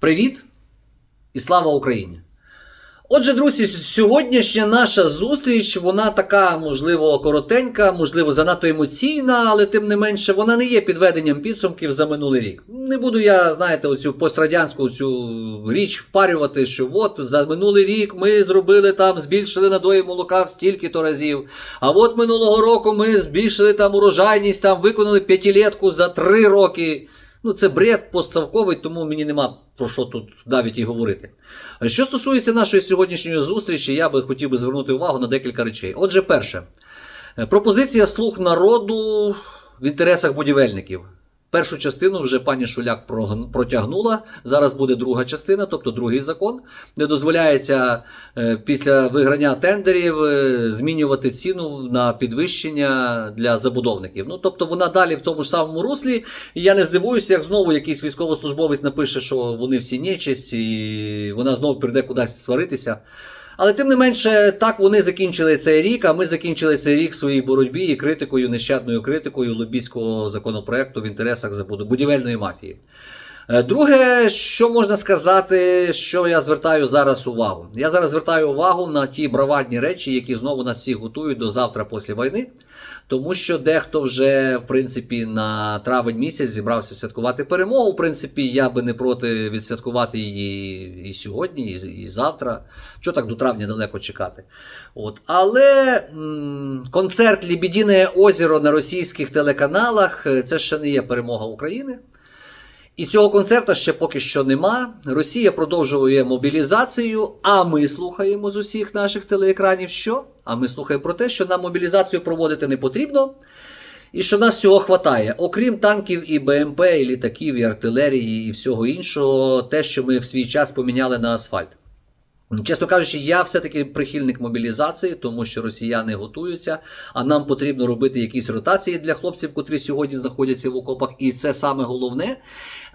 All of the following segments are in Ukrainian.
Привіт і слава Україні! Отже, друзі, сьогоднішня наша зустріч, вона така, можливо, коротенька, можливо, занадто емоційна, але тим не менше, вона не є підведенням підсумків за минулий рік. Не буду я, знаєте, оцю пострадянську цю річ впарювати, що от за минулий рік ми зробили там, збільшили надої молока стільки-то разів. А от минулого року ми збільшили там урожайність, там виконали п'ятилетку за три роки. Ну, це бред поставковий, тому мені нема про що тут навіть і говорити. Що стосується нашої сьогоднішньої зустрічі, я би хотів би звернути увагу на декілька речей. Отже, перше, пропозиція слуг народу в інтересах будівельників. Першу частину вже пані Шуляк протягнула. Зараз буде друга частина, тобто другий закон, де дозволяється е, після виграння тендерів е, змінювати ціну на підвищення для забудовників. Ну тобто вона далі в тому ж самому руслі. І я не здивуюся, як знову якийсь військовослужбовець напише, що вони всі нечисть, і вона знову прийде кудись сваритися. Але тим не менше, так вони закінчили цей рік, а ми закінчили цей рік своїй боротьбі і критикою, нещадною критикою лобійського законопроекту в інтересах будівельної мафії. Е, Друге, що можна сказати, що я звертаю зараз увагу? Я зараз звертаю увагу на ті бравадні речі, які знову нас всіх готують до завтра після війни. Тому що дехто вже, в принципі, на травень місяць зібрався святкувати перемогу. В принципі, я би не проти відсвяткувати її і сьогодні, і, і завтра. Що так до травня далеко чекати? От. Але м, концерт Лібідіне озеро на російських телеканалах е, це ще не є перемога України. І цього концерта ще поки що нема. Росія продовжує мобілізацію, а ми слухаємо з усіх наших телеекранів, що? А ми слухаємо про те, що нам мобілізацію проводити не потрібно, і що нас всього хватає. Окрім танків і БМП, і літаків, і артилерії, і всього іншого, те, що ми в свій час поміняли на асфальт. Чесно кажучи, я все-таки прихильник мобілізації, тому що росіяни готуються, а нам потрібно робити якісь ротації для хлопців, котрі сьогодні знаходяться в окопах, і це саме головне.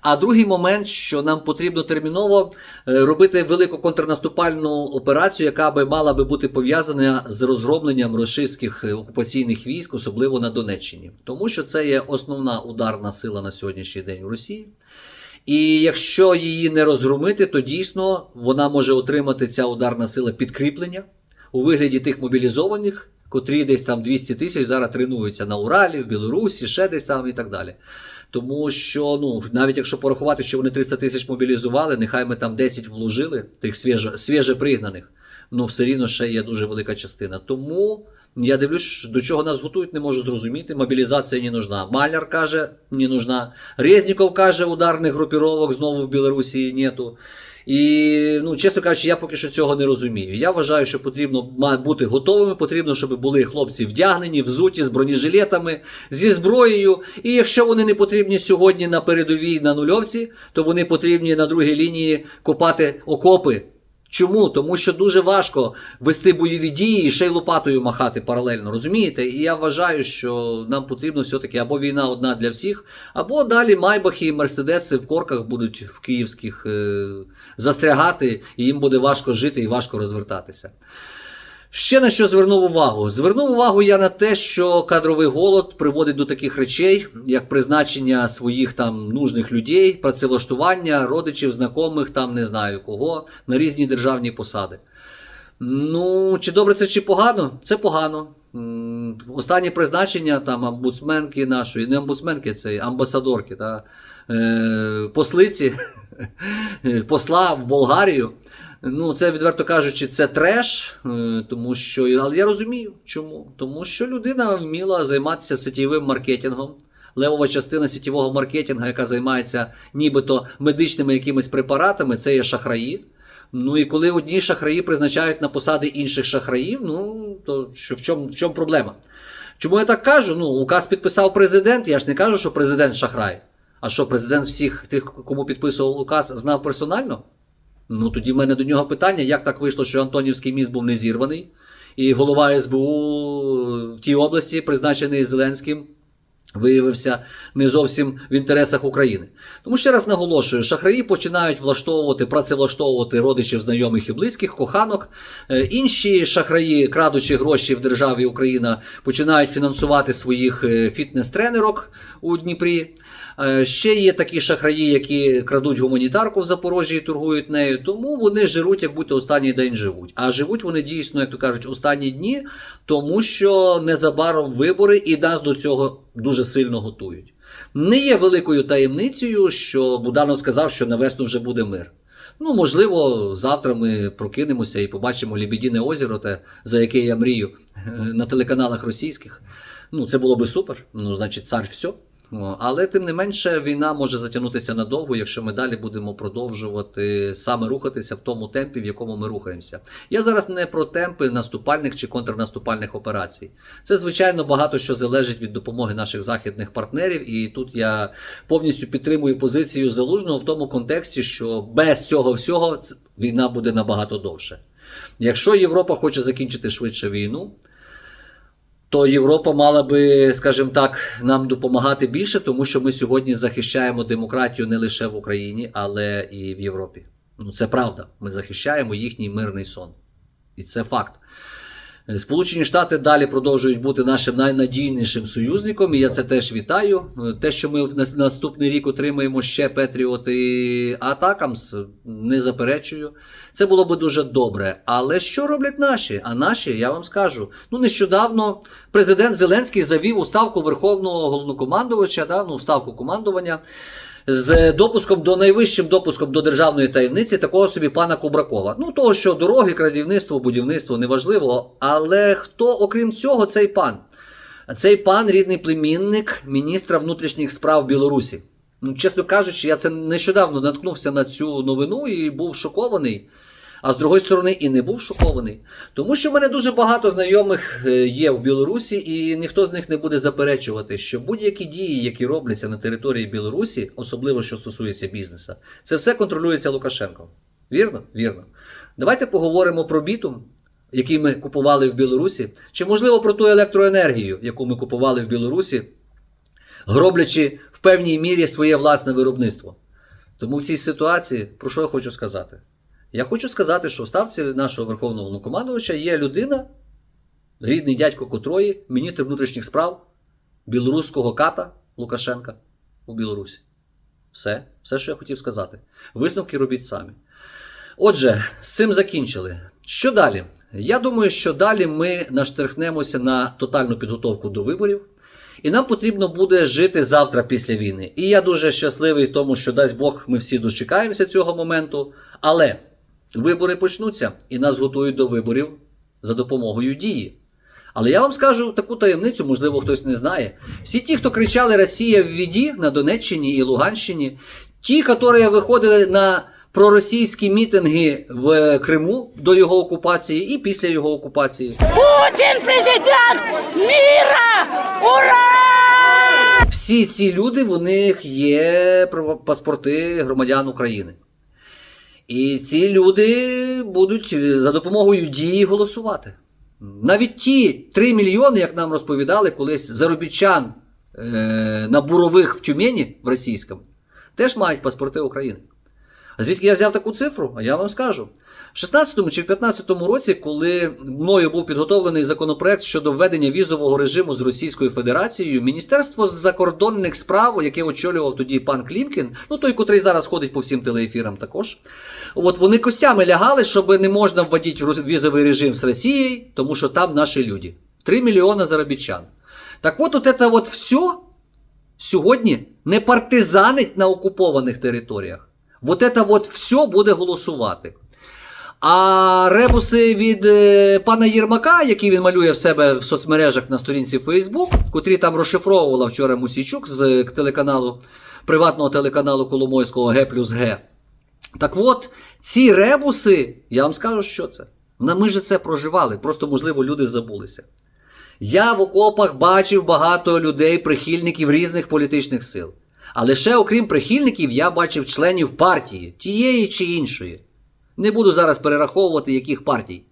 А другий момент, що нам потрібно терміново е, робити велику контрнаступальну операцію, яка би мала би бути пов'язана з розгромленням російських е, окупаційних військ, особливо на Донеччині, тому що це є основна ударна сила на сьогоднішній день в Росії. І якщо її не розгромити, то дійсно вона може отримати ця ударна сила підкріплення у вигляді тих мобілізованих, котрі десь там 200 тисяч зараз тренуються на Уралі, в Білорусі, ще десь там і так далі. Тому що, ну, навіть якщо порахувати, що вони 300 тисяч мобілізували, нехай ми там 10 вложили, тих свіже, свіже пригнаних, ну все рівно ще є дуже велика частина. Тому я дивлюсь, до чого нас готують, не можу зрозуміти. Мобілізація не нужна. Маляр каже, не нужна. Резніков каже, ударних групіровок знову в Білорусі нету. І, ну, чесно кажучи, я поки що цього не розумію. Я вважаю, що потрібно бути готовими, потрібно, щоб були хлопці вдягнені, взуті з бронежилетами, зі зброєю. І якщо вони не потрібні сьогодні на передовій на нульовці, то вони потрібні на другій лінії копати окопи. Чому? Тому що дуже важко вести бойові дії і ще й лопатою махати паралельно, розумієте? І я вважаю, що нам потрібно все-таки або війна одна для всіх, або далі майбахи і мерседеси в корках будуть в київських е, застрягати, і їм буде важко жити і важко розвертатися. Ще на що звернув увагу? Звернув увагу я на те, що кадровий голод приводить до таких речей, як призначення своїх там нужних людей, працевлаштування родичів, знайомих, там не знаю кого, на різні державні посади. Ну, чи добре це, чи погано? Це погано. Останнє призначення там амбудсменки нашої, не амбудсменки, це амбасадорки, та, е, послиці, посла в Болгарію. Ну, це, відверто кажучи, це треш, е, тому що. Але я розумію, чому. Тому що людина вміла займатися сетєвим маркетингом. Левова частина сетєвого маркетингу, яка займається нібито медичними якимись препаратами, це є шахраї. Ну і коли одні шахраї призначають на посади інших шахраїв, ну то що, в, чому, в чому проблема? Чому я так кажу? Ну, указ підписав президент, я ж не кажу, що президент шахрай. А що, президент всіх тих, кому підписував указ, знав персонально? Ну тоді в мене до нього питання, як так вийшло, що Антонівський міст був не зірваний, і голова СБУ в тій області, призначений Зеленським, виявився не зовсім в інтересах України. Тому ще раз наголошую, шахраї починають влаштовувати, працевлаштовувати родичів, знайомих і близьких, коханок. Е, Інші шахраї, крадучи гроші в державі Україна, починають фінансувати своїх е, фітнес-тренерок у Дніпрі. Е, Ще є такі шахраї, які крадуть гуманітарку в Запорожжі і торгують нею. Тому вони жируть, як будто останній день живуть. А живуть вони дійсно, як то кажуть, останні дні, тому що незабаром вибори і нас до цього дуже сильно готують. Не є великою таємницею, що Буданов сказав, що на весну вже буде мир. Ну, можливо, завтра ми прокинемося і побачимо Лібідіне озеро, те, за яке я мрію на телеканалах російських. Ну, це було би супер. Ну, значить, цар все. Але тим не менше війна може затягнутися надовго, якщо ми далі будемо продовжувати саме рухатися в тому темпі, в якому ми рухаємося. Я зараз не про темпи наступальних чи контрнаступальних операцій. Це звичайно багато що залежить від допомоги наших західних партнерів, і тут я повністю підтримую позицію залужного в тому контексті, що без цього всього війна буде набагато довше. Якщо Європа хоче закінчити швидше війну, то Європа мала би, скажімо так, нам допомагати більше, тому що ми сьогодні захищаємо демократію не лише в Україні, але і в Європі. Ну це правда. Ми захищаємо їхній мирний сон. І це факт. Е, Сполучені Штати далі продовжують бути нашим найнадійнішим союзником, і я це теж вітаю. Е, Те, що ми в наступний рік отримаємо ще Петріоти Атакамс, не заперечую. Це було би дуже добре. Але що роблять наші? А наші, я вам скажу. Ну, нещодавно президент Зеленський завів у ставку Верховного головнокомандувача, да, ну, ставку командування. З допуском до найвищим допуском до державної таємниці такого собі пана Кубракова. Ну того, що дороги, крадівництво, будівництво неважливо. Але хто, окрім цього, цей пан? Цей пан рідний племінник міністра внутрішніх справ Білорусі. Ну, чесно кажучи, я це нещодавно наткнувся на цю новину і був шокований. А з другої сторони, і не був шокований. Тому що в мене дуже багато знайомих е, є в Білорусі, і ніхто з них не буде заперечувати, що будь-які дії, які робляться на території Білорусі, особливо що стосується бізнесу, це все контролюється Лукашенком. Вірно? Вірно. Давайте поговоримо про бітум, який ми купували в Білорусі, чи можливо про ту електроенергію, яку ми купували в Білорусі, гроблячи в певній мірі своє власне виробництво. Тому в цій ситуації про що я хочу сказати? Я хочу сказати, що в ставці нашого верховного головнокомандувача є людина, рідний дядько котрої, міністр внутрішніх справ білоруського ката Лукашенка у Білорусі. Все, все, що я хотів сказати. Висновки робіть самі. Отже, з цим закінчили. Що далі? Я думаю, що далі ми наштерхнемося на тотальну підготовку до виборів. І нам потрібно буде жити завтра після війни. І я дуже щасливий в тому, що дасть Бог, ми всі дочекаємося цього моменту. Але вибори почнуться і нас готують до виборів за допомогою дії. Але я вам скажу таку таємницю, можливо, хтось не знає. Всі ті, хто кричали Росія в віді на Донеччині і Луганщині, ті, які виходили на проросійські мітинги в Криму до його окупації і після його окупації, Путин президент мира! Ура! всі ці люди, в них є паспорти громадян України. І ці люди будуть е, за допомогою дії голосувати. Навіть ті 3 мільйони, як нам розповідали колись заробітчан е, на бурових в Тюмені в російському, теж мають паспорти України. А звідки я взяв таку цифру? А я вам скажу. В 16 чи в 15 році, коли мною був підготовлений законопроект щодо введення візового режиму з Російською Федерацією, Міністерство закордонних справ, яке очолював тоді пан Клімкін, ну той, котрий зараз ходить по всім телеефірам також. От вони костями лягали, щоб не можна вводити візовий режим з Росією, тому що там наші люди. 3 мільйони заробітчан. Так от, от це от все сьогодні не партизанить на окупованих територіях. Вот это от все буде голосувати. А ребуси від е, пана Єрмака, які він малює в себе в соцмережах на сторінці Facebook, котрі там розшифровувала вчора Мусійчук з е, телеканалу, приватного телеканалу Коломойського Г плюс Г. Так от, ці ребуси, я вам скажу, що це. Ми ж це проживали, просто, можливо, люди забулися. Я в окопах бачив багато людей, прихильників різних політичних сил. А лише окрім прихильників, я бачив членів партії, тієї чи іншої. Не буду зараз перераховувати, яких партій.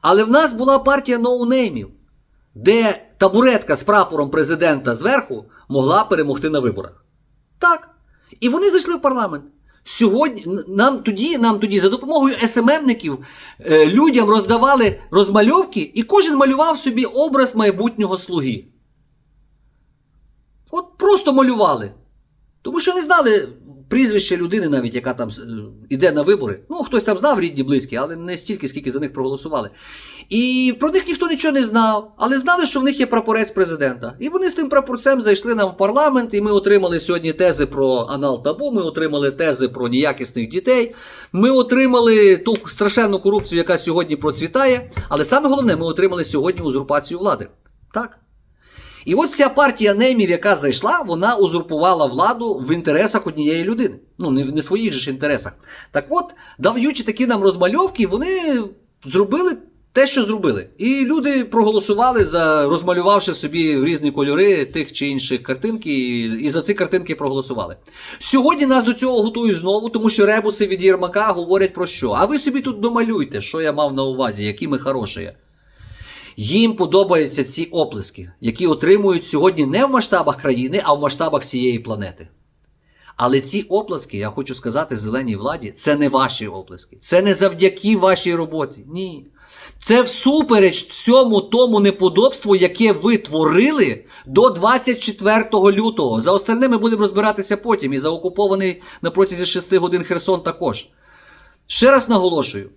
Але в нас була партія ноунеймів. де табуретка з прапором президента зверху могла перемогти на виборах. Так. І вони зайшли в парламент. Сьогодні нам тоді, нам тоді за допомогою СММників е, людям роздавали розмальовки, і кожен малював собі образ майбутнього слуги. От просто малювали. Тому що не знали прізвище людини, навіть яка там е, іде на вибори. Ну, хтось там знав рідні, близькі, але не стільки, скільки за них проголосували. І про них ніхто нічого не знав, але знали, що в них є прапорець президента. І вони з тим прапорцем зайшли нам в парламент, і ми отримали сьогодні тези про анал табу, ми отримали тези про неякісних дітей. Ми отримали ту страшенну корупцію, яка сьогодні процвітає. Але саме головне, ми отримали сьогодні узурпацію влади. Так. І от ця партія неймів, яка зайшла, вона узурпувала владу в інтересах однієї людини. Ну, не в не своїх же ж інтересах. Так от, даючи такі нам розмальовки, вони зробили те, що зробили. І люди проголосували за розмалювавши собі в різні кольори тих чи інших картинки, і за ці картинки проголосували. Сьогодні нас до цього готують знову, тому що ребуси від Єрмака говорять про що? А ви собі тут домалюйте, що я мав на увазі, які ми хороші. Їм подобаються ці оплески, які отримують сьогодні не в масштабах країни, а в масштабах всієї планети. Але ці оплески, я хочу сказати зеленій владі, це не ваші оплески. Це не завдяки вашій роботі. Ні. Це всупереч всьому тому неподобству, яке ви творили до 24 лютого. За остальне ми будемо розбиратися потім. І за окупований на протязі 6 годин Херсон також. Ще раз наголошую.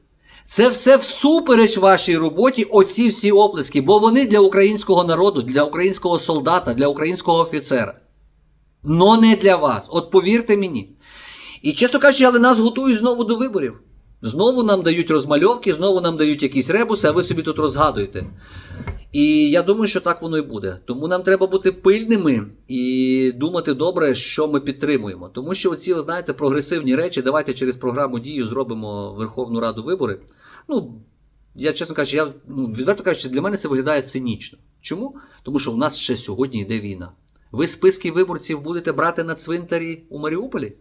Це все всупереч вашій роботі, оці всі оплески, бо вони для українського народу, для українського солдата, для українського офіцера. Но не для вас. От повірте мені. І чесно кажучи, але нас готують знову до виборів. Знову нам дають розмальовки, знову нам дають якісь ребуси, а ви собі тут розгадуєте. І я думаю, що так воно і буде. Тому нам треба бути пильними і думати добре, що ми підтримуємо. Тому що оці, ви знаєте, прогресивні речі, давайте через програму дію зробимо Верховну Раду вибори. Ну, я чесно кажучи, я ну, відверто кажучи, для мене це виглядає цинічно. Чому? Тому що у нас ще сьогодні йде війна. Ви списки виборців будете брати на цвинтарі у Маріуполі?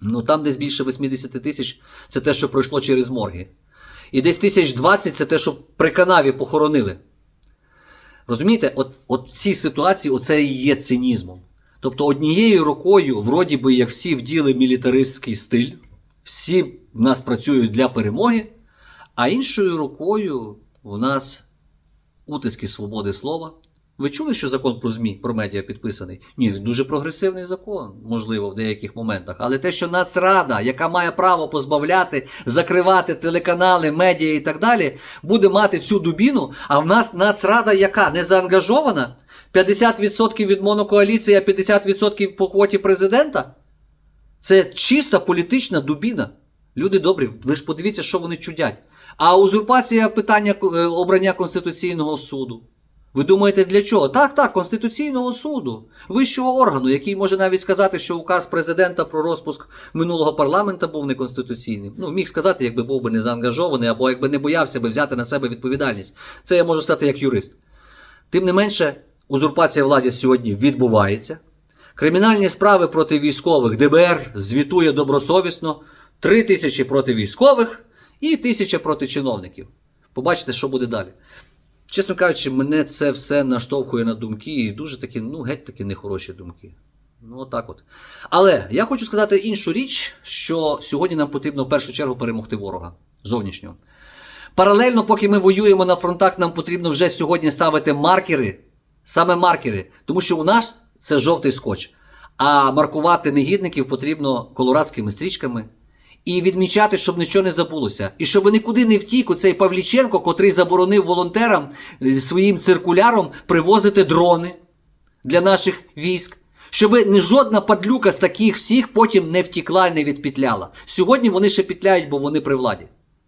Ну там десь більше 80 тисяч це те, що пройшло через морги. І десь тисяч 20 це те, що при канаві похоронили. Розумієте, от, от в цій ситуації оце і є цинізмом. Тобто однією рукою, вроді би, як всі вділи мілітаристський стиль, всі в нас працюють для перемоги, а іншою рукою в нас утиски свободи слова. Ви чули, що закон про ЗМІ, про медіа підписаний? Ні, він дуже прогресивний закон, можливо, в деяких моментах. Але те, що Нацрада, яка має право позбавляти, закривати телеканали, медіа і так далі, буде мати цю дубіну, а в нас Нацрада яка? Не заангажована? 50% від монокоаліції, а 50% по квоті президента? Це чиста політична дубіна. Люди добрі, ви ж подивіться, що вони чудять. А узурпація питання е, обрання Конституційного суду. Ви думаєте, для чого? Так, так, Конституційного суду, вищого органу, який може навіть сказати, що указ президента про розпуск минулого парламента був неконституційним. Ну, міг сказати, якби був би не заангажований, або якби не боявся би взяти на себе відповідальність. Це я можу сказати як юрист. Тим не менше, узурпація влади сьогодні відбувається. Кримінальні справи проти військових ДБР звітує добросовісно. Три тисячі проти військових і тисяча проти чиновників. Побачите, що буде далі. Чесно кажучи, мене це все наштовхує на думки, і дуже такі, ну, геть такі нехороші думки. Ну, отак от. Але я хочу сказати іншу річ, що сьогодні нам потрібно в першу чергу перемогти ворога зовнішнього. Паралельно, поки ми воюємо на фронтах, нам потрібно вже сьогодні ставити маркери, саме маркери, тому що у нас це жовтий скотч. А маркувати негідників потрібно колорадськими стрічками. І відмічати, щоб нічого не забулося. І щоб нікуди не втік оцей Павліченко, котрий заборонив волонтерам е, своїм циркуляром привозити дрони для наших військ. Щоб не жодна падлюка з таких всіх потім не втікла і не відпетляла. Сьогодні вони ще петляють, бо вони при владі.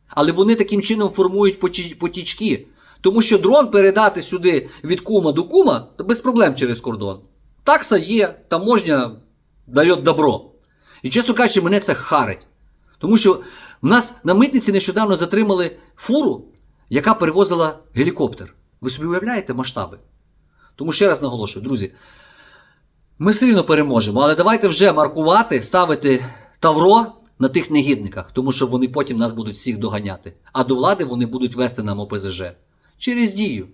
Але вони таким чином формують потічки. Тому що дрон передати сюди від кума до кума то без проблем через кордон. Такса є, таможня дає добро. І чесно кажучи, мене це харить. Тому що в нас на митниці нещодавно затримали фуру, яка перевозила гелікоптер. Ви собі уявляєте масштаби? Тому ще раз наголошую, друзі, ми сильно переможемо, але давайте вже маркувати, ставити тавро на тих негідниках, тому що вони потім нас будуть всіх доганяти. А до влади вони будуть вести нам ОПЗЖ через дію.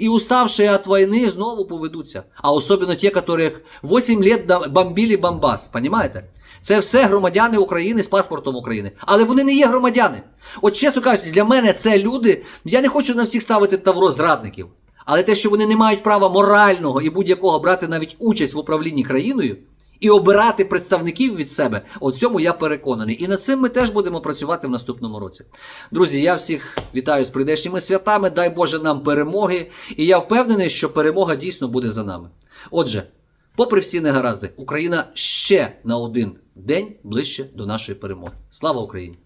и уставшие от войны знову поведуться. А особливо ті, которых 8 лет бомбили Бомбас. Понимаєте? Це все громадяни України з паспортом України. Але вони не є громадяни. От чесно кажучи, для мене це люди. Я не хочу на всіх ставити тавро зрадників. Але те, що вони не мають права морального і будь-якого брати навіть участь в управлінні країною і обирати представників від себе, от цьому я переконаний. І над цим ми теж будемо працювати в наступному році. Друзі, я всіх вітаю з прийдешніми святами. Дай Боже нам перемоги. І я впевнений, що перемога дійсно буде за нами. Отже, попри всі негаразди, Україна ще на один день ближче до нашої перемоги. Слава Україні!